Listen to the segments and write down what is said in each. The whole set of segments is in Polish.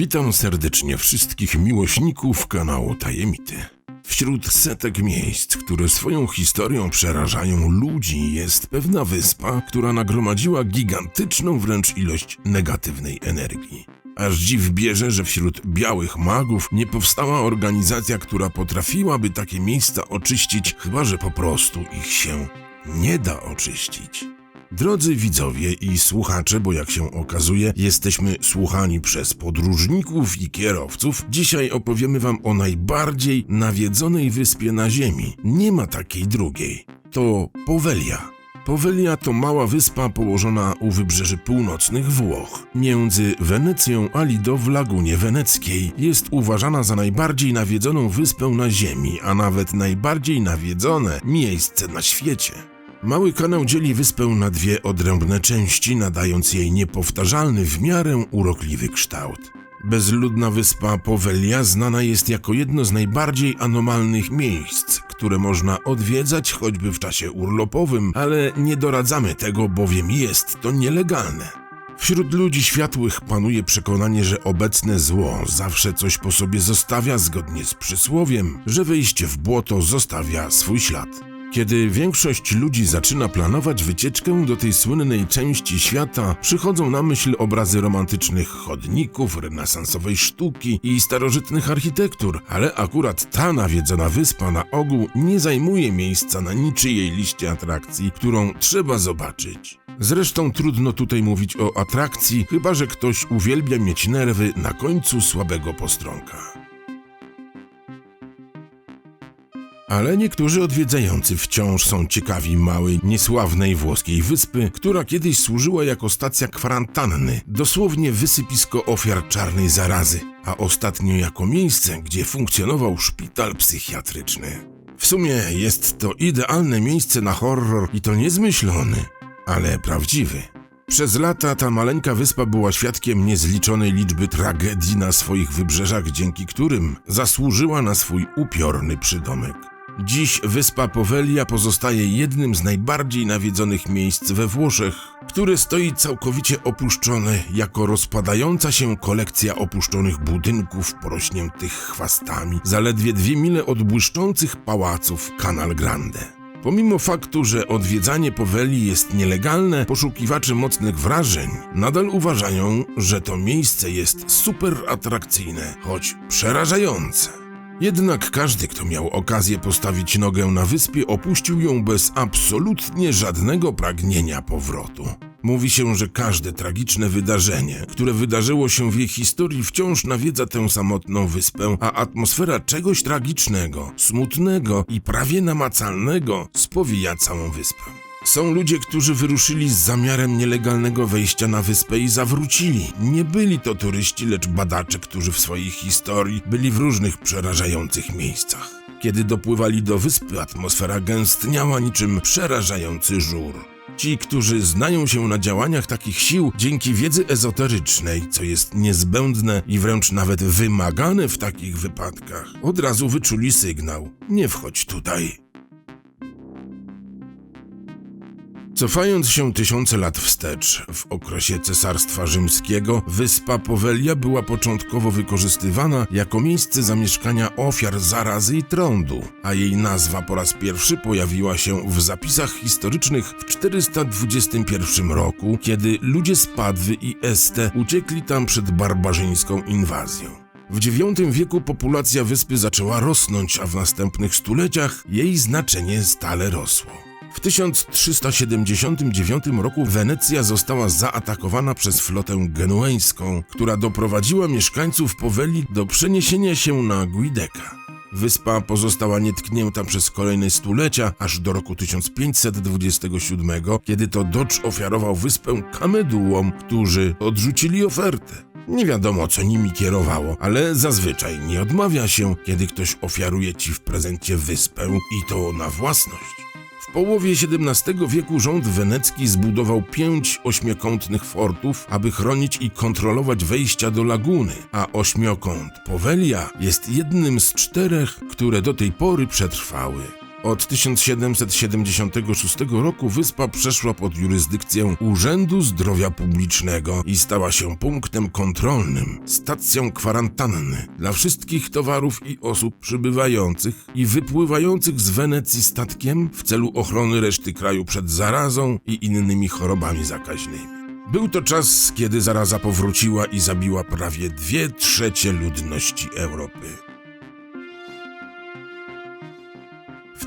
Witam serdecznie wszystkich miłośników kanału Tajemity. Wśród setek miejsc, które swoją historią przerażają ludzi, jest pewna wyspa, która nagromadziła gigantyczną wręcz ilość negatywnej energii. Aż dziw bierze, że wśród białych magów nie powstała organizacja, która potrafiłaby takie miejsca oczyścić, chyba że po prostu ich się nie da oczyścić. Drodzy widzowie i słuchacze, bo jak się okazuje, jesteśmy słuchani przez podróżników i kierowców, dzisiaj opowiemy wam o najbardziej nawiedzonej wyspie na Ziemi. Nie ma takiej drugiej. To Powelia. Powelia to mała wyspa położona u wybrzeży północnych Włoch. Między Wenecją a Lido w Lagunie Weneckiej jest uważana za najbardziej nawiedzoną wyspę na Ziemi, a nawet najbardziej nawiedzone miejsce na świecie. Mały kanał dzieli wyspę na dwie odrębne części, nadając jej niepowtarzalny w miarę urokliwy kształt. Bezludna wyspa Powelia znana jest jako jedno z najbardziej anomalnych miejsc, które można odwiedzać choćby w czasie urlopowym, ale nie doradzamy tego, bowiem jest to nielegalne. Wśród ludzi światłych panuje przekonanie, że obecne zło zawsze coś po sobie zostawia zgodnie z przysłowiem, że wejście w błoto zostawia swój ślad. Kiedy większość ludzi zaczyna planować wycieczkę do tej słynnej części świata, przychodzą na myśl obrazy romantycznych chodników, renesansowej sztuki i starożytnych architektur, ale akurat ta nawiedzona wyspa na ogół nie zajmuje miejsca na niczyjej liście atrakcji, którą trzeba zobaczyć. Zresztą trudno tutaj mówić o atrakcji, chyba że ktoś uwielbia mieć nerwy na końcu słabego postronka. Ale niektórzy odwiedzający wciąż są ciekawi małej, niesławnej włoskiej wyspy, która kiedyś służyła jako stacja kwarantanny, dosłownie wysypisko ofiar czarnej zarazy, a ostatnio jako miejsce, gdzie funkcjonował szpital psychiatryczny. W sumie jest to idealne miejsce na horror i to niezmyślony, ale prawdziwy. Przez lata ta maleńka wyspa była świadkiem niezliczonej liczby tragedii na swoich wybrzeżach, dzięki którym zasłużyła na swój upiorny przydomek. Dziś wyspa Powelia pozostaje jednym z najbardziej nawiedzonych miejsc we Włoszech, które stoi całkowicie opuszczone jako rozpadająca się kolekcja opuszczonych budynków porośniętych chwastami, zaledwie dwie mile od błyszczących pałaców Canal Grande. Pomimo faktu, że odwiedzanie Poweli jest nielegalne, poszukiwacze mocnych wrażeń nadal uważają, że to miejsce jest super atrakcyjne, choć przerażające. Jednak każdy, kto miał okazję postawić nogę na wyspie, opuścił ją bez absolutnie żadnego pragnienia powrotu. Mówi się, że każde tragiczne wydarzenie, które wydarzyło się w jej historii, wciąż nawiedza tę samotną wyspę, a atmosfera czegoś tragicznego, smutnego i prawie namacalnego spowija całą wyspę. Są ludzie, którzy wyruszyli z zamiarem nielegalnego wejścia na wyspę i zawrócili. Nie byli to turyści, lecz badacze, którzy w swojej historii byli w różnych przerażających miejscach. Kiedy dopływali do wyspy, atmosfera gęstniała niczym przerażający żur. Ci, którzy znają się na działaniach takich sił dzięki wiedzy ezoterycznej, co jest niezbędne i wręcz nawet wymagane w takich wypadkach, od razu wyczuli sygnał: nie wchodź tutaj. Cofając się tysiące lat wstecz, w okresie Cesarstwa Rzymskiego, wyspa Powelia była początkowo wykorzystywana jako miejsce zamieszkania ofiar zarazy i trądu, a jej nazwa po raz pierwszy pojawiła się w zapisach historycznych w 421 roku, kiedy ludzie z Padwy i Este uciekli tam przed barbarzyńską inwazją. W IX wieku populacja wyspy zaczęła rosnąć, a w następnych stuleciach jej znaczenie stale rosło. W 1379 roku Wenecja została zaatakowana przez flotę genueńską, która doprowadziła mieszkańców Poweli do przeniesienia się na Guideka. Wyspa pozostała nietknięta przez kolejne stulecia, aż do roku 1527, kiedy to Dodge ofiarował wyspę kamedułom, którzy odrzucili ofertę. Nie wiadomo, co nimi kierowało, ale zazwyczaj nie odmawia się, kiedy ktoś ofiaruje ci w prezencie wyspę i to na własność. W połowie XVII wieku rząd wenecki zbudował pięć ośmiokątnych fortów, aby chronić i kontrolować wejścia do laguny, a ośmiokąt Powelia jest jednym z czterech, które do tej pory przetrwały. Od 1776 roku wyspa przeszła pod jurysdykcję Urzędu Zdrowia Publicznego i stała się punktem kontrolnym, stacją kwarantanny dla wszystkich towarów i osób przybywających i wypływających z Wenecji statkiem w celu ochrony reszty kraju przed zarazą i innymi chorobami zakaźnymi. Był to czas, kiedy zaraza powróciła i zabiła prawie dwie trzecie ludności Europy.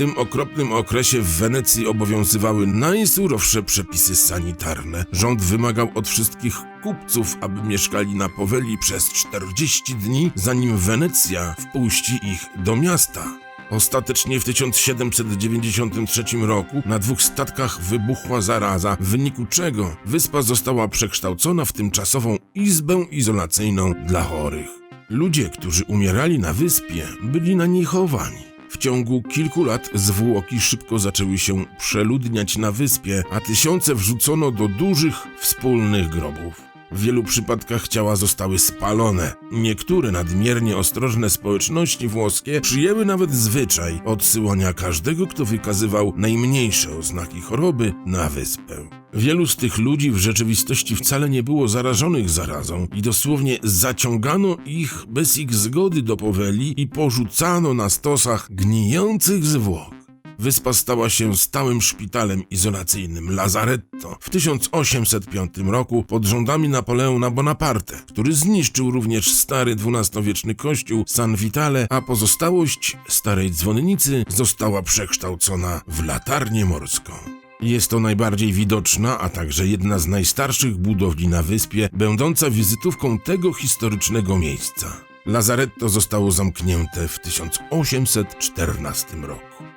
Tym okropnym okresie w Wenecji obowiązywały najsurowsze przepisy sanitarne. Rząd wymagał od wszystkich kupców, aby mieszkali na Poweli przez 40 dni, zanim Wenecja wpuści ich do miasta. Ostatecznie w 1793 roku na dwóch statkach wybuchła zaraza, w wyniku czego wyspa została przekształcona w tymczasową izbę izolacyjną dla chorych. Ludzie, którzy umierali na wyspie, byli na niej chowani. W ciągu kilku lat zwłoki szybko zaczęły się przeludniać na wyspie, a tysiące wrzucono do dużych, wspólnych grobów. W wielu przypadkach ciała zostały spalone. Niektóre nadmiernie ostrożne społeczności włoskie przyjęły nawet zwyczaj odsyłania każdego, kto wykazywał najmniejsze oznaki choroby, na wyspę. Wielu z tych ludzi w rzeczywistości wcale nie było zarażonych zarazą i dosłownie zaciągano ich bez ich zgody do poweli i porzucano na stosach gnijących zwłok. Wyspa stała się stałym szpitalem izolacyjnym Lazaretto w 1805 roku pod rządami Napoleona Bonaparte, który zniszczył również stary XII-wieczny kościół San Vitale, a pozostałość starej dzwonnicy została przekształcona w latarnię morską. Jest to najbardziej widoczna, a także jedna z najstarszych budowli na wyspie, będąca wizytówką tego historycznego miejsca. Lazaretto zostało zamknięte w 1814 roku.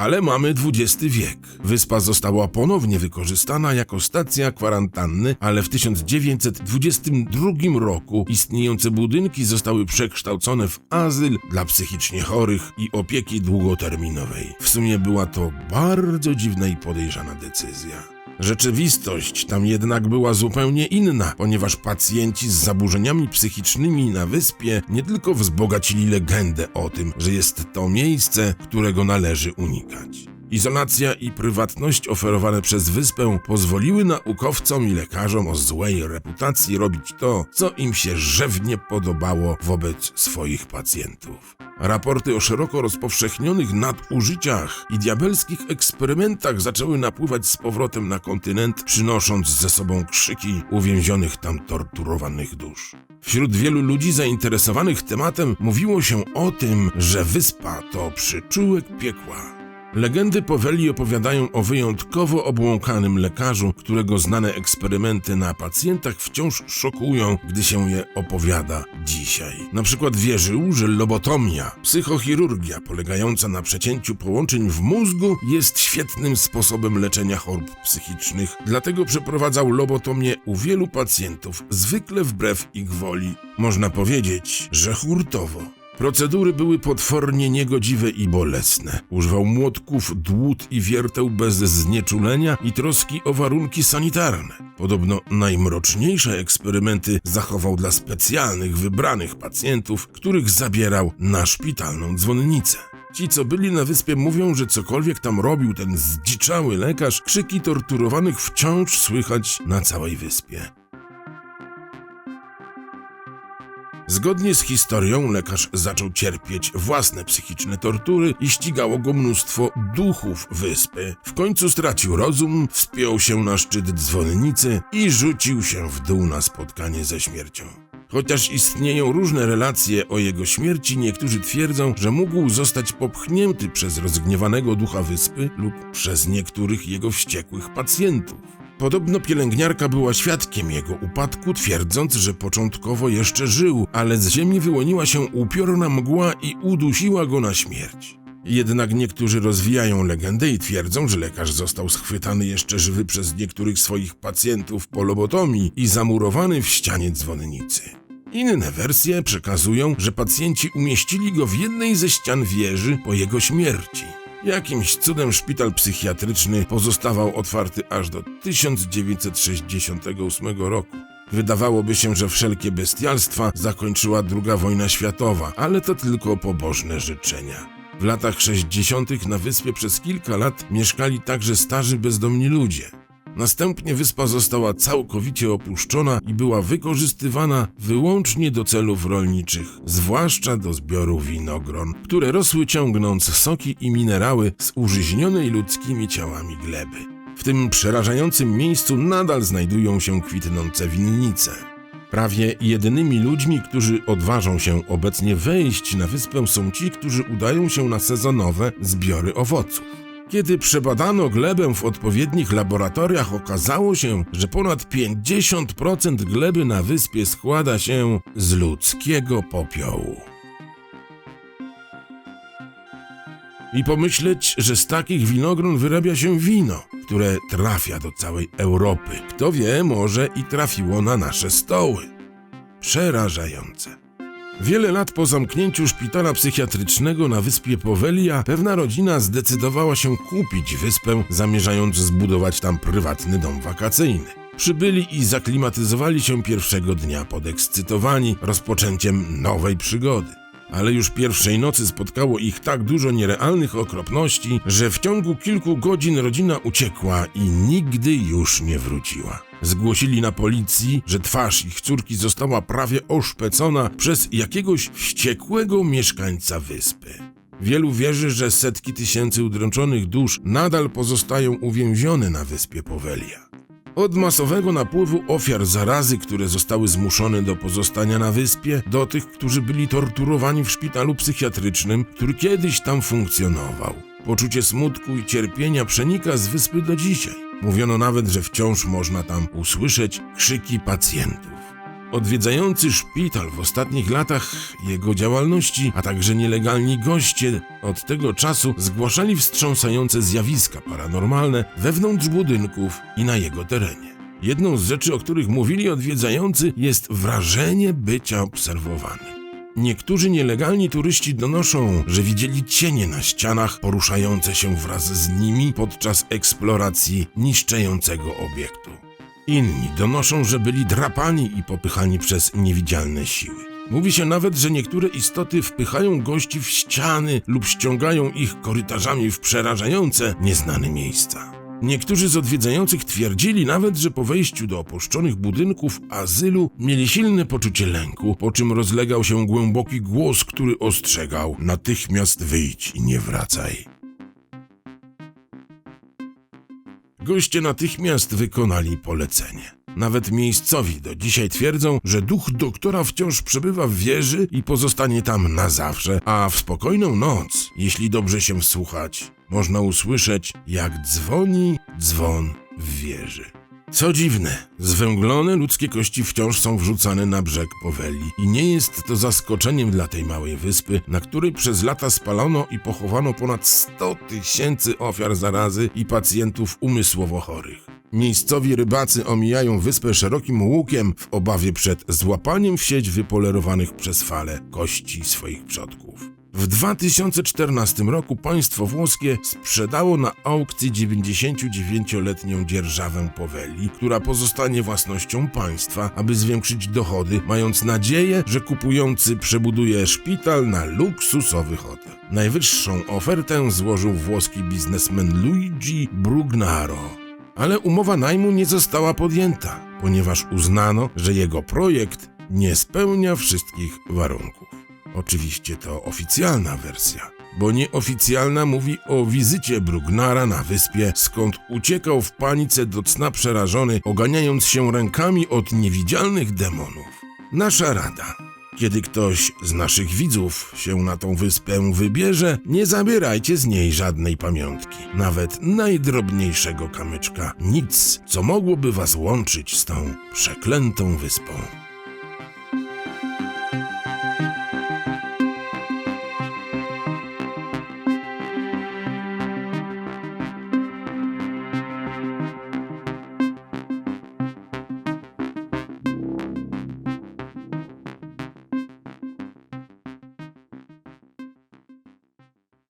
Ale mamy XX wiek. Wyspa została ponownie wykorzystana jako stacja kwarantanny, ale w 1922 roku istniejące budynki zostały przekształcone w azyl dla psychicznie chorych i opieki długoterminowej. W sumie była to bardzo dziwna i podejrzana decyzja. Rzeczywistość tam jednak była zupełnie inna, ponieważ pacjenci z zaburzeniami psychicznymi na wyspie nie tylko wzbogacili legendę o tym, że jest to miejsce, którego należy unikać. Izolacja i prywatność oferowane przez wyspę pozwoliły naukowcom i lekarzom o złej reputacji robić to, co im się rzewnie podobało wobec swoich pacjentów. Raporty o szeroko rozpowszechnionych nadużyciach i diabelskich eksperymentach zaczęły napływać z powrotem na kontynent, przynosząc ze sobą krzyki uwięzionych tam torturowanych dusz. Wśród wielu ludzi zainteresowanych tematem mówiło się o tym, że wyspa to przyczółek piekła. Legendy Poweli opowiadają o wyjątkowo obłąkanym lekarzu, którego znane eksperymenty na pacjentach wciąż szokują, gdy się je opowiada dzisiaj. Na przykład wierzył, że lobotomia, psychochirurgia polegająca na przecięciu połączeń w mózgu jest świetnym sposobem leczenia chorób psychicznych, dlatego przeprowadzał lobotomię u wielu pacjentów, zwykle wbrew ich woli. Można powiedzieć, że hurtowo. Procedury były potwornie niegodziwe i bolesne. Używał młotków, dłut i wierteł bez znieczulenia i troski o warunki sanitarne. Podobno najmroczniejsze eksperymenty zachował dla specjalnych, wybranych pacjentów, których zabierał na szpitalną dzwonnicę. Ci, co byli na wyspie, mówią, że cokolwiek tam robił ten zdziczały lekarz, krzyki torturowanych wciąż słychać na całej wyspie. Zgodnie z historią lekarz zaczął cierpieć własne psychiczne tortury i ścigało go mnóstwo duchów wyspy. W końcu stracił rozum, wspiął się na szczyt dzwonnicy i rzucił się w dół na spotkanie ze śmiercią. Chociaż istnieją różne relacje o jego śmierci, niektórzy twierdzą, że mógł zostać popchnięty przez rozgniewanego ducha wyspy lub przez niektórych jego wściekłych pacjentów. Podobno pielęgniarka była świadkiem jego upadku, twierdząc, że początkowo jeszcze żył, ale z ziemi wyłoniła się upiorna mgła i udusiła go na śmierć. Jednak niektórzy rozwijają legendę i twierdzą, że lekarz został schwytany jeszcze żywy przez niektórych swoich pacjentów po lobotomii i zamurowany w ścianie dzwonnicy. Inne wersje przekazują, że pacjenci umieścili go w jednej ze ścian wieży po jego śmierci. Jakimś cudem szpital psychiatryczny pozostawał otwarty aż do 1968 roku. Wydawałoby się, że wszelkie bestialstwa zakończyła II wojna światowa, ale to tylko pobożne życzenia. W latach 60. na wyspie przez kilka lat mieszkali także starzy bezdomni ludzie. Następnie wyspa została całkowicie opuszczona i była wykorzystywana wyłącznie do celów rolniczych, zwłaszcza do zbioru winogron, które rosły ciągnąc soki i minerały z użyźnionej ludzkimi ciałami gleby. W tym przerażającym miejscu nadal znajdują się kwitnące winnice. Prawie jedynymi ludźmi, którzy odważą się obecnie wejść na wyspę są ci, którzy udają się na sezonowe zbiory owoców. Kiedy przebadano glebę w odpowiednich laboratoriach, okazało się, że ponad 50% gleby na wyspie składa się z ludzkiego popiołu. I pomyśleć, że z takich winogron wyrabia się wino, które trafia do całej Europy. Kto wie, może i trafiło na nasze stoły. Przerażające. Wiele lat po zamknięciu szpitala psychiatrycznego na wyspie Powelia, pewna rodzina zdecydowała się kupić wyspę, zamierzając zbudować tam prywatny dom wakacyjny. Przybyli i zaklimatyzowali się pierwszego dnia podekscytowani rozpoczęciem nowej przygody. Ale już pierwszej nocy spotkało ich tak dużo nierealnych okropności, że w ciągu kilku godzin rodzina uciekła i nigdy już nie wróciła. Zgłosili na policji, że twarz ich córki została prawie oszpecona przez jakiegoś wściekłego mieszkańca wyspy. Wielu wierzy, że setki tysięcy udręczonych dusz nadal pozostają uwięzione na wyspie Powelia. Od masowego napływu ofiar zarazy, które zostały zmuszone do pozostania na wyspie, do tych, którzy byli torturowani w szpitalu psychiatrycznym, który kiedyś tam funkcjonował. Poczucie smutku i cierpienia przenika z wyspy do dzisiaj. Mówiono nawet, że wciąż można tam usłyszeć krzyki pacjentów. Odwiedzający szpital w ostatnich latach jego działalności, a także nielegalni goście od tego czasu zgłaszali wstrząsające zjawiska paranormalne wewnątrz budynków i na jego terenie. Jedną z rzeczy, o których mówili odwiedzający, jest wrażenie bycia obserwowanym. Niektórzy nielegalni turyści donoszą, że widzieli cienie na ścianach poruszające się wraz z nimi podczas eksploracji niszczejącego obiektu. Inni donoszą, że byli drapani i popychani przez niewidzialne siły. Mówi się nawet, że niektóre istoty wpychają gości w ściany lub ściągają ich korytarzami w przerażające, nieznane miejsca. Niektórzy z odwiedzających twierdzili nawet, że po wejściu do opuszczonych budynków azylu mieli silne poczucie lęku, po czym rozlegał się głęboki głos, który ostrzegał: Natychmiast wyjdź i nie wracaj. Goście natychmiast wykonali polecenie. Nawet miejscowi do dzisiaj twierdzą, że duch doktora wciąż przebywa w wieży i pozostanie tam na zawsze, a w spokojną noc, jeśli dobrze się wsłuchać, można usłyszeć, jak dzwoni dzwon w wieży. Co dziwne, zwęglone ludzkie kości wciąż są wrzucane na brzeg Poweli i nie jest to zaskoczeniem dla tej małej wyspy, na której przez lata spalono i pochowano ponad 100 tysięcy ofiar zarazy i pacjentów umysłowo chorych. Miejscowi rybacy omijają wyspę szerokim łukiem w obawie przed złapaniem w sieć wypolerowanych przez fale kości swoich przodków. W 2014 roku państwo włoskie sprzedało na aukcji 99-letnią dzierżawę Poweli, która pozostanie własnością państwa, aby zwiększyć dochody, mając nadzieję, że kupujący przebuduje szpital na luksusowy hotel. Najwyższą ofertę złożył włoski biznesmen Luigi Brugnaro. Ale umowa najmu nie została podjęta, ponieważ uznano, że jego projekt nie spełnia wszystkich warunków. Oczywiście to oficjalna wersja, bo nieoficjalna mówi o wizycie Brugnara na wyspie, skąd uciekał w panice do cna przerażony, oganiając się rękami od niewidzialnych demonów. Nasza rada. Kiedy ktoś z naszych widzów się na tą wyspę wybierze, nie zabierajcie z niej żadnej pamiątki, nawet najdrobniejszego kamyczka, nic, co mogłoby was łączyć z tą przeklętą wyspą.